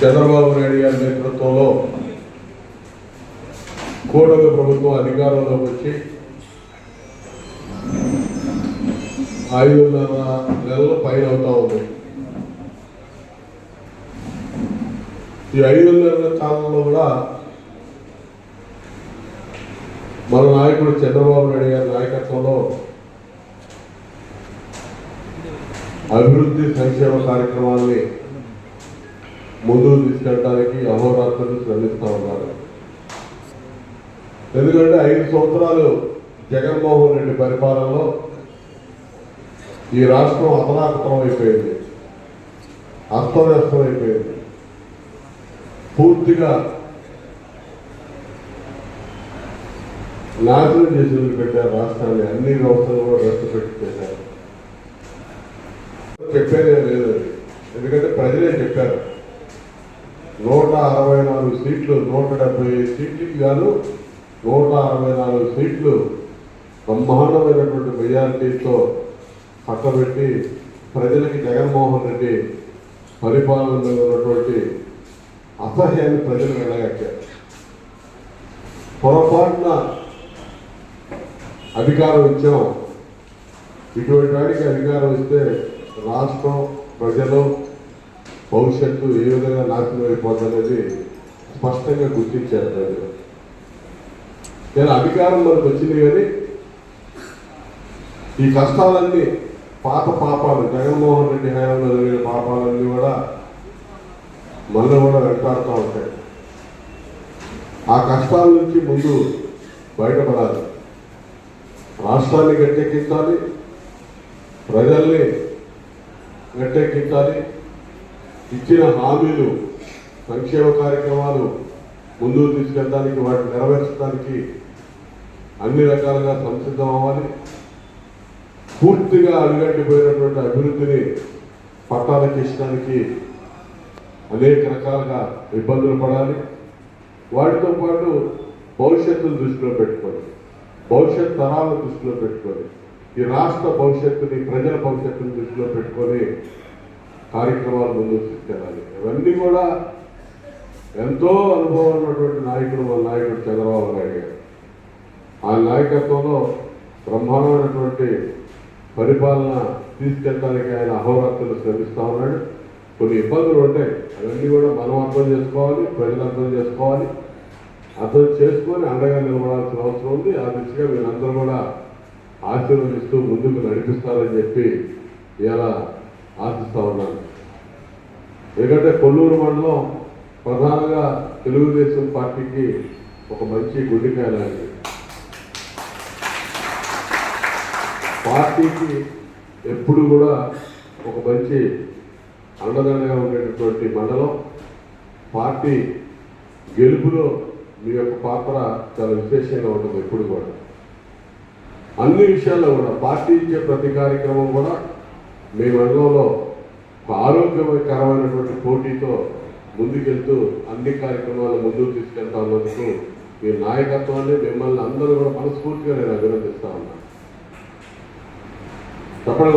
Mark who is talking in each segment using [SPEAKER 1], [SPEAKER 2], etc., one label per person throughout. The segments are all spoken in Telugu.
[SPEAKER 1] చంద్రబాబు నాయుడు గారి నేతృత్వంలో కూటమి ప్రభుత్వం అధికారంలోకి వచ్చి ఐదున్నర నెలలు పైన అవుతా ఉంది. ఈ ఐదున్నర కాలంలో కూడా మన నాయకుడు చంద్రబాబు నాయుడు గారి నాయకత్వంలో అభివృద్ధి సంక్షేమ కార్యక్రమాల్ని ముందుకు తీసుకెళ్ళడానికి అహోరాత్రులు శ్రమిస్తూ ఉన్నారు. ఎందుకంటే ఐదు సంవత్సరాలు జగన్మోహన్ రెడ్డి పరిపాలనలో ఈ రాష్ట్రం అతలాకుతలం అయిపోయింది. అస్తవ్యస్తం అయిపోయింది. పూర్తిగా నాశనం చేసి వదిలిపెట్టారు రాష్ట్రాన్ని. అన్ని వ్యవస్థలు కూడా రద్దు పెట్టి చేశారు చెప్పేదే లేదు. ఎందుకంటే ప్రజలే చెప్పారు. నూట అరవై నాలుగు సీట్లు నూట డెబ్బై ఐదు సీట్లకి గాను నూట అరవై నాలుగు సీట్లు బ్రహ్మాండమైనటువంటి మెజారిటీతో పక్కబెట్టి ప్రజలకి జగన్మోహన్ రెడ్డి పరిపాలన మీద ఉన్నటువంటి అసహ్యాన్ని ప్రజలు వెళ్ళగట్టారు పొరపాటున అధికారం ఇచ్చాం. ఇటువంటి వాడికి అధికారం ఇస్తే రాష్ట్రం ప్రజలు భవిష్యత్తు ఏ విధంగా నాశనం అయిపోతుందనేది స్పష్టంగా గుర్తించారు ప్రజలు. నేను అధికారం మనకు వచ్చింది కానీ ఈ కష్టాలన్నీ పాత పాపాలు జగన్మోహన్ రెడ్డి హయాంలో జరిగిన పాపాలన్నీ కూడా మనలో కూడా వెంటాడుతూ ఉంటాయి. ఆ కష్టాల నుంచి ముందు బయటపడాలి. రాష్ట్రాన్ని గట్టెక్కించాలి ప్రజల్ని గట్టెక్కించాలి ఇచ్చిన హామీలు సంక్షేమ కార్యక్రమాలు ముందుకు తీసుకెళ్ళడానికి వాటిని నెరవేర్చడానికి అన్ని రకాలుగా సంసిద్ధం అవ్వాలి. పూర్తిగా అడుగట్టిపోయినటువంటి అభివృద్ధిని పట్టాలెక్కించడానికి అనేక రకాలుగా ఇబ్బందులు పడాలి. వాటితో పాటు భవిష్యత్తును దృష్టిలో పెట్టుకోండి భవిష్యత్ తరాలను దృష్టిలో పెట్టుకొని ఈ రాష్ట్ర భవిష్యత్తుని ప్రజల భవిష్యత్తుని దృష్టిలో పెట్టుకొని కార్యక్రమాలు ముందుకు తీసుకెళ్ళాలి. ఇవన్నీ కూడా ఎంతో అనుభవం ఉన్నటువంటి నాయకుడు మన నాయకుడు చంద్రబాబు నాయుడు గారు. ఆ నాయకత్వంలో బ్రహ్మాండమైనటువంటి పరిపాలన తీసుకెళ్ళడానికి ఆయన అహోరాత్రులు శ్రమిస్తూ ఉన్నాడు. కొన్ని ఇబ్బందులు ఉంటాయి. అవన్నీ కూడా మనం అర్థం చేసుకోవాలి ప్రజలు అర్థం చేసుకోవాలి. అర్థం చేసుకొని అండగా నిలబడాల్సిన అవసరం ఉంది. ఆ దిశగా వీళ్ళందరూ కూడా ఆశీర్వదిస్తూ ముందుకు నడిపిస్తారని చెప్పి ఇలా ఆశిస్తా ఉన్నాను. ఎందుకంటే కొల్లూరు మండలం ప్రధానంగా తెలుగుదేశం పార్టీకి ఒక మంచి గుండెకాయ లాంటిది పార్టీకి ఎప్పుడు కూడా ఒక మంచి అండదండగా ఉండేటటువంటి మండలం. పార్టీ గెలుపులో మీ యొక్క పాత్ర చాలా విశేషంగా ఉంటుంది ఎప్పుడు కూడా. అన్ని విషయాల్లో కూడా పార్టీ ఇచ్చే ప్రతి కార్యక్రమం కూడా మీ మండలంలో ఆరోగ్యకరమైనటువంటి పోటీతో ముందుకెళ్తూ అన్ని కార్యక్రమాలు ముందుకు తీసుకెళ్తా ఉన్నందుకు మీ నాయకత్వాన్ని మిమ్మల్ని అందరూ కూడా మనస్ఫూర్తిగా నేను అభినందిస్తా ఉన్నాను. చెప్పడం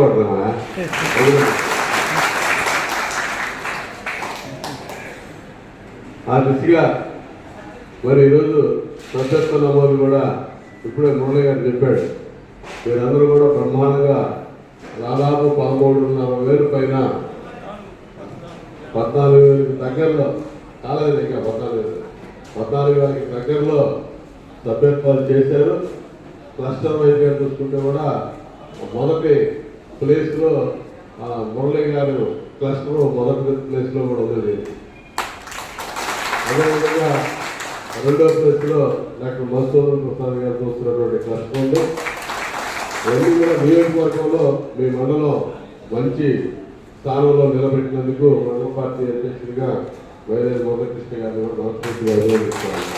[SPEAKER 1] ఆ దిశగా మరి ఈరోజు సభ్యత్వ నమోదు కూడా ఇప్పుడే మురళి గారు చెప్పాడు. మీరందరూ కూడా బ్రహ్మాండంగా దాదాపు పదమూడున్నర వేలు పైన పద్నాలుగు వేలకు దగ్గరలో కాలేదు ఇంకా పద్నాలుగు వేలు పద్నాలుగు వేలకి దగ్గరలో సభ్యత్వాలు చేశారు. క్లస్టర్ వైజ్గా చూసుకుంటే కూడా మొదటి ప్లేస్లో ఆ, మురళి గారు క్లస్టర్ మొదటి ప్లేస్లో కూడా ఉంది అదేవిధంగా రెండో ప్లేస్లో డాక్టర్ మధుసూదన్ ప్రసాద్ గారు చూస్తున్నటువంటి క్లస్టర్ ఉంది. ఇవన్నీ కూడా నియోజకవర్గంలో మీ మండలం మంచి స్థానంలో నిలబెట్టినందుకు మండల పార్టీ అధ్యక్షుడిగా వైద్య మోదకృష్ణ గారిని కూడా మనస్ఫూర్తిగా అభినందిస్తున్నాను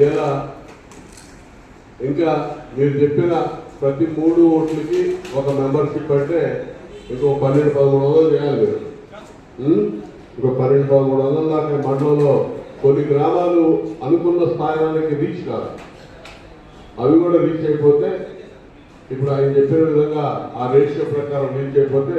[SPEAKER 1] ఇలా ఇంకా మీరు చెప్పిన ప్రతి మూడు ఓట్లకి ఒక మెంబర్షిప్ అంటే ఇంకో పన్నెండు పదమూడు వందలు చేయాలి మీరు. ఇంకో పన్నెండు పదమూడు వందల దాకా మండలంలో కొన్ని గ్రామాలు అనుకున్న స్థాయిలోకి రీచ్ కాదు. అవి కూడా రీచ్ అయిపోతే ఇప్పుడు ఆయన చెప్పిన విధంగా ఆ రేషియో ప్రకారం నేను చేయకపోతే